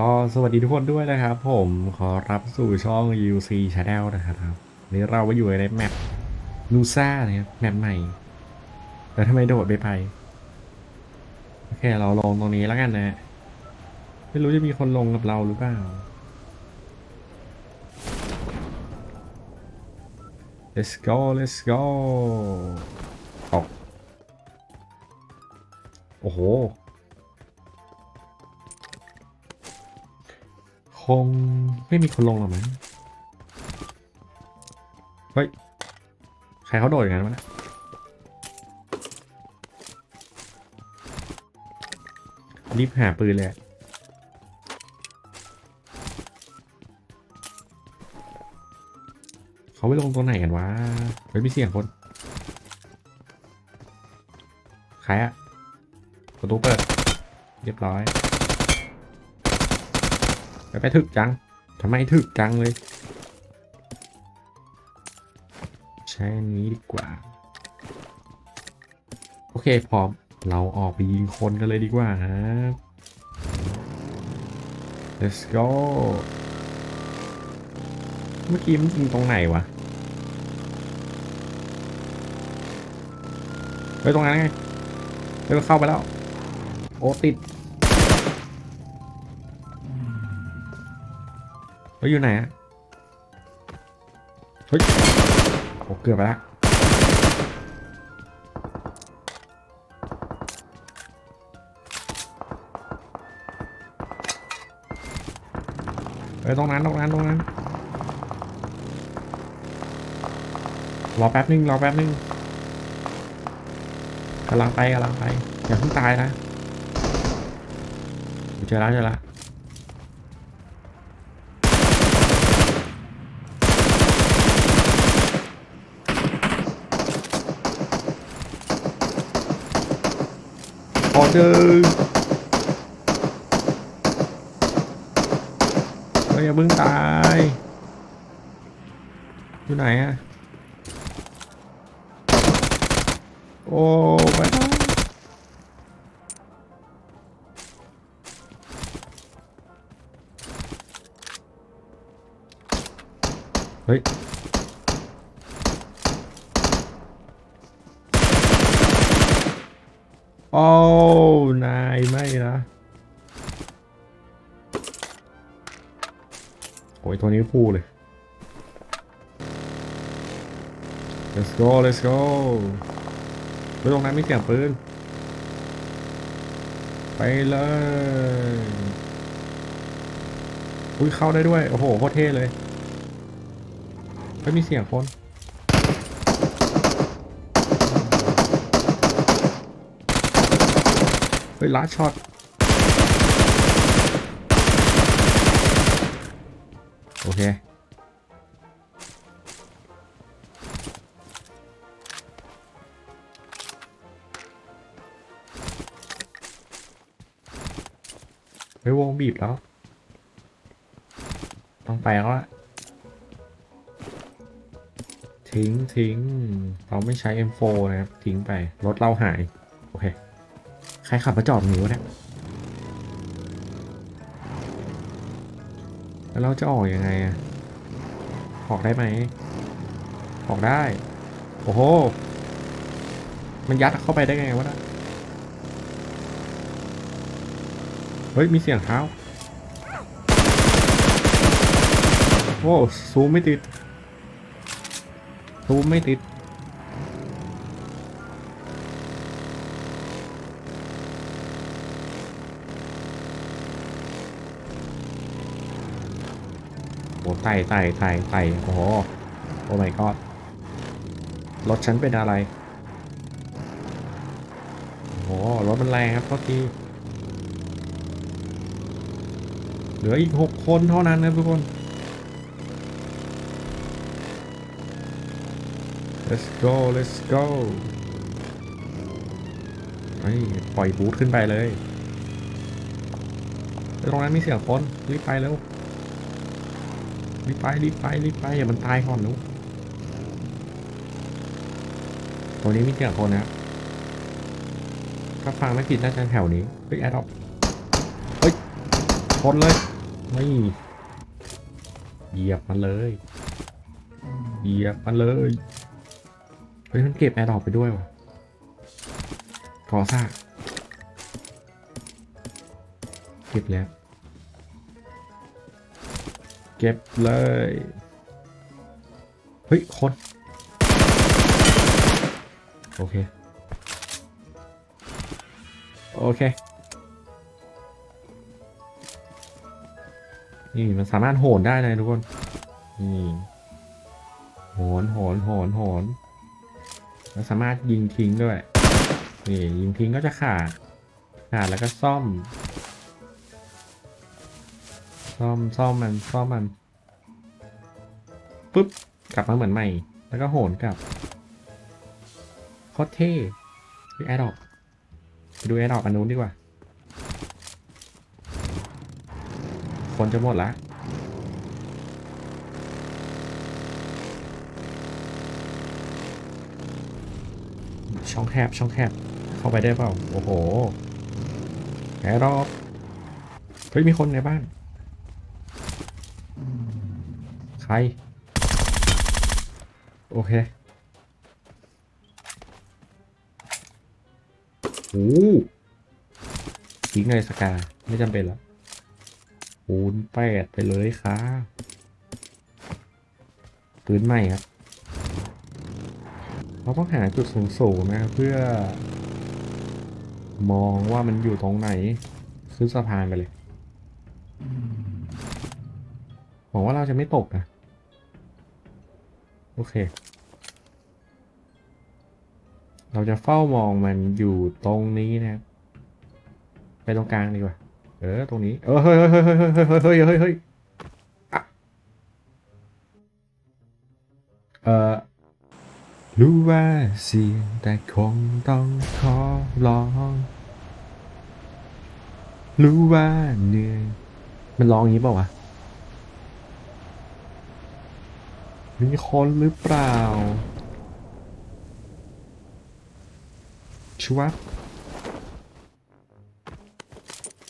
ก็สวัสดีทุกคนด้วยนะครับผมขอรับสู่ช่อง UC Channel นะครับวันนี้เราก็อยู่ในแมปนูซ่านะครับแมปใหม่ แต่ทำไมโดดไปไป โอเค เราลงตรงนี้แล้วกันนะ ไม่รู้จะมีคนลงกับเราหรือเปล่า let's go let's go ออกโอ้โห คงไม่มีคนลงหรอกมั้งเฮ้ย ใครเขาโดดอย่างนั้นวะเนะรีบหาปืนเลยอะเขาไม่ลงตัวไหนกันวะเฮ้ยมีเสียงคน ใครอะประตูเปิด เรียบร้อย ไปไปถึกจังทำไมถึกจังเลย ใช้นี้ดีกว่า โอเคพร้อมเราออกไปยิงคนกันเลยดีกว่าครับ let's go เมื่อกี้มันยิงตรงไหนวะไปตรงนั้นไงเดี๋ยวเข้าไปแล้ว โอ้ติด เฮ้ยอยู่ไหนอะเฮ้ยโอ้เกือบไปละเฮ้ยตรงนั้นตรงนั้นตรงนั้นรอแป๊บนึงรอแป๊บนึงกำลังไปกำลังไปอย่าเพิ่งตายนะเจอแล้วเจอแล้ว ขอเจอเฮ้ยอย่าเตัวนี้ฟูเลย let's go let's go ไปตรงนั้นไม่เสียงปืน ไปเลย อุ้ยเข้าได้ด้วย โอ้โหโคตรเท่เลยไม่มีเสียงคนเฮ้ยลัดช็อต โอเค เฮ้ยวงบีบแล้ว ต้องไปแล้วละทิ้งทิ้งเราไม่ใช้ M4 นะครับ ทิ้งไป รถเราหาย โอเค ใครขับมาจอดหนูเนี่ย แล้วเราจะออกอยังไงอะออกได้ไหม ออกได้ โอ้โห มันยัดเข้าไปได้ไงวะนะเฮ้ย มีเสียงเท้า โอ้ซูมไม่ติดซูมไม่ติด ไต่ไต่ไต่ไต่โอ้โห โอ้ my god รถฉันเป็นอะไร โอ้โห รถมันแรงครับเมื่อกี้ เหลืออีกหกคนเท่านั้นนะทุกคน let's go let's go เฮ้ย ปล่อยบูทขึ้นไปเลย ตรงนั้นมีเสียงคนรีบไปเร็ว รีบไปรีบไปรีบไปอย่ามันตายก่อนหนูตัวนี้มีเสียงคนนะครับถ้าฟังไม่ผิดน่าจะแถวนี้เฮ้ยแอดอปเฮ้ยชนเลยนี่เหยียบมันเลยเหยียบมันเลยเฮ้ยมันเก็บแอร์ดรอปไปด้วยวะกอซ่าเก็บแล้ว เก็บเลย เฮ้ย คน โอเค โอเค นี่ มันสามารถโหนได้เลยทุกคน นี่ โหน โหน โหน โหน แล้วสามารถยิงทิ้งด้วย นี่ ยิงทิ้งก็จะขาด ขาดแล้วก็ซ่อม ซ่อมซ่อมมันซ่อมมันปุ๊บกลับมาเหมือนใหม่ แล้วก็โหนกลับโคตรเท่ดูแอดดอกไปดูแอดดอกอันนู้นดีกว่า คนจะหมดละช่องแคบช่องแคบเข้าไปได้เปล่า โอ้โหแอร์รอบเฮ้ยมีคนในบ้าน ใคร โอเคโอ้ทิ้งเลยสกา ไม่จำเป็นล้วคูณแปดไปเลยค่ะปืนใหม่ครับ เราต้องหาจุดสูงๆนะครับเพื่อ มองว่ามันอยู่ตรงไหน ขึ้นสะพานไปเลยหวังว่าเราจะไม่ตกนะ โอเค เราจะเฝ้ามองมันอยู่ตรงนี้นะไปตรงกลางดีกว่า เออ ตรงนี้ เออ เฮ้ยเฮ้ยเฮ้ยเฮ้ยเฮ้ยเฮ้ยเฮ้ยเฮ้ยเออรู้ว่าเสี่ยงแต่คงต้องขอลอง รู้ว่าเหนื่อย มันร้องอย่างนี้เปล่าวะ มีคนหรือเปล่าชัวร์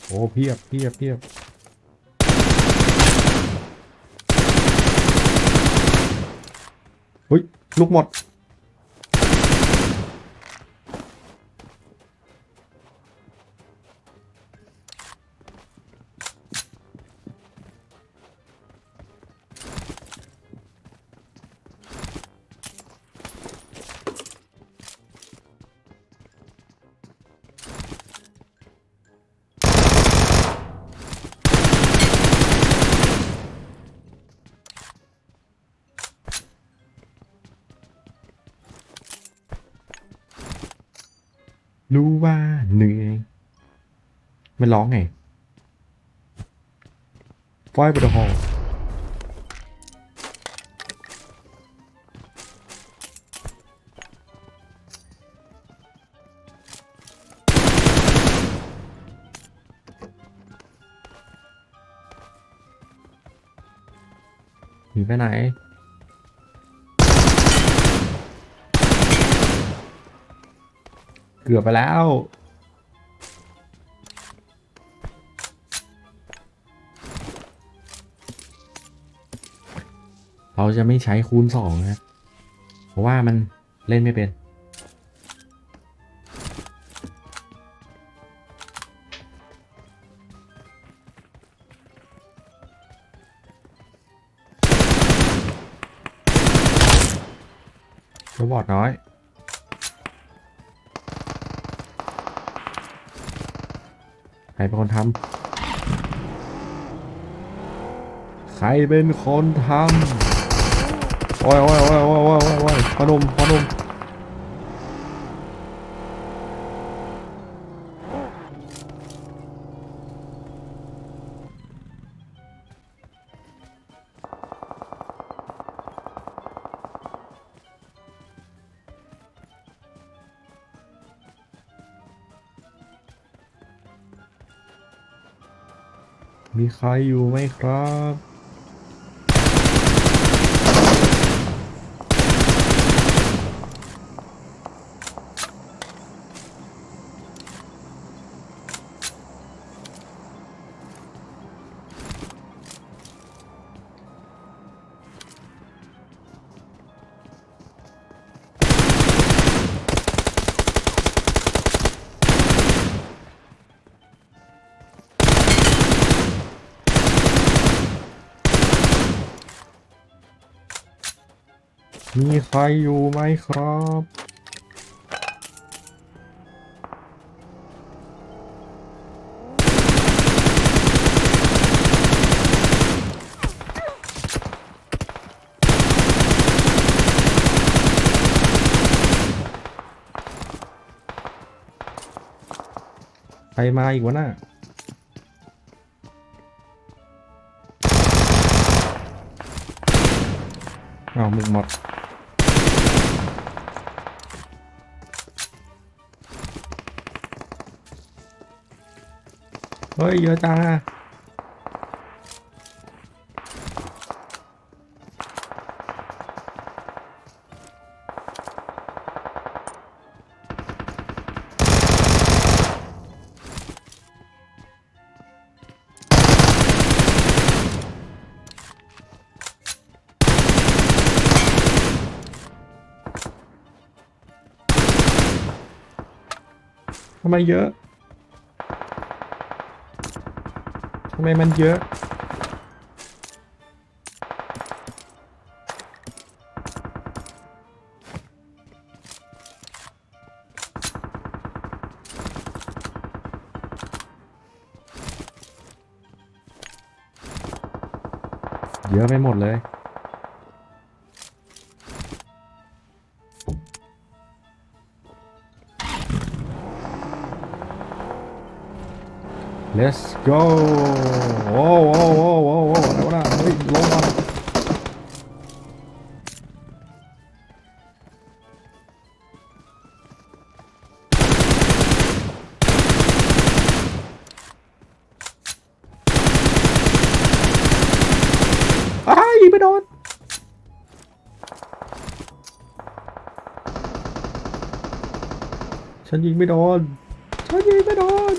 โอ้เพียบเพียบเพียบเฮ้ยลูกหมด รู้ว่าเหนื่อยมันร้องไงฟอยบดฮอลหนีไปไหน เกือบไปแล้ว เราจะไม่ใช้คูณสองนะ เพราะว่ามันเล่นไม่เป็น โรบอทน้อย ใครเป็นคนทำใครเป็นคนทำโอ้ยโอ้ยโอ้ยโอ้ยโอ้ยโอ้ยพอหนุ่มพอหนุ่ม มีใครอยู่ไหมครับ มีใครอยู่ไหมครับใครมาอีกวะน่ะเอามึกหมด เฮ้ยเยอะจังอะทำไมเยอะ ทำไมมันเยอะ เยอะไปหมดเลย let's go โอ้โอ้โอ้โอ้โอ้แล้วนะเฮ้ยลงมาอ้ายยิงไม่โดนฉันยิงไม่โดนฉันยิงไม่โดน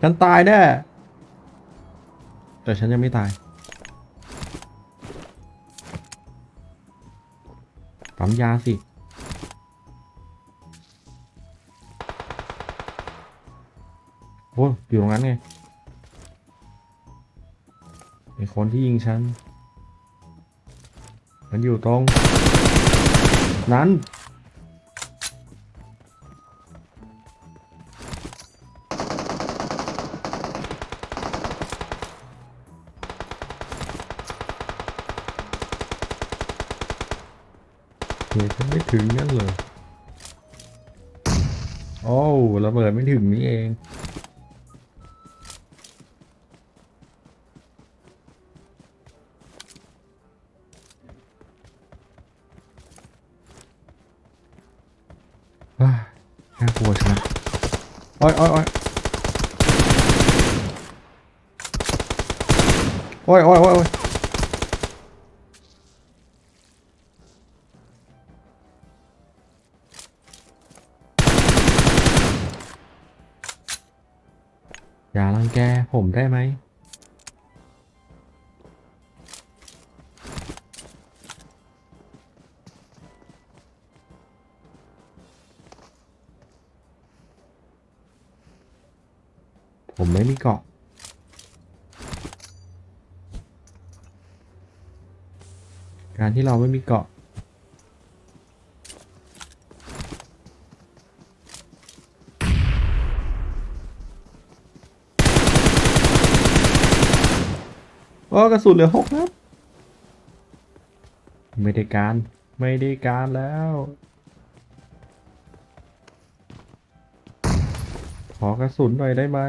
ฉันตายแน่ แต่ฉันยังไม่ตายปั๊มยาสิ โอ้ยอยู่ตรงนั้นไงไอคนที่ยิงฉัน มันอยู่ตรง นั้น ถึงนั่นเลยโอ้ระเบิดไม่ถึงนี่เองว้าน่ากลัวชนะโอ้ยโอ้ยโอ้ยโอ้ยโอ้ยโอ้ยโอ้ย อย่ารังแกผมได้ไหม ผมไม่มีเกาะการที่เราไม่มีเกาะ โอ้กระสุนเหลือหกนับ ไม่ได้การ ไม่ได้การแล้ว ขอกระสุนหน่อยได้ไหม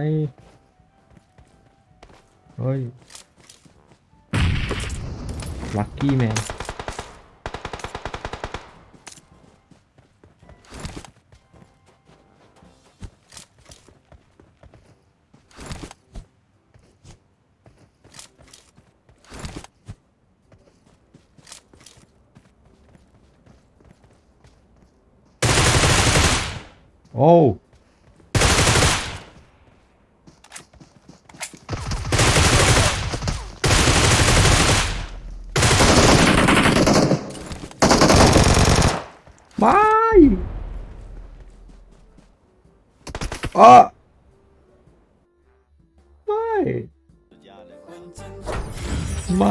เฮ้ยลัคกี้แมน โอ้อ๋อไม่ไ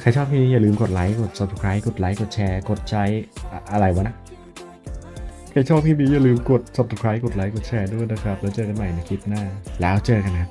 ใครชอบคลิปนี้อย่าลืมกดไลค์ กด subscribe กดไลค์ กดแชร์ กดใจอะอะไรวะนะ ใครชอบคลิปนี้อย่าลืมกด subscribe กดไลค์ กดแชร์ด้วยนะครับ แล้วเจอกันใหม่ในคลิปหน้า แล้วเจอกันนะ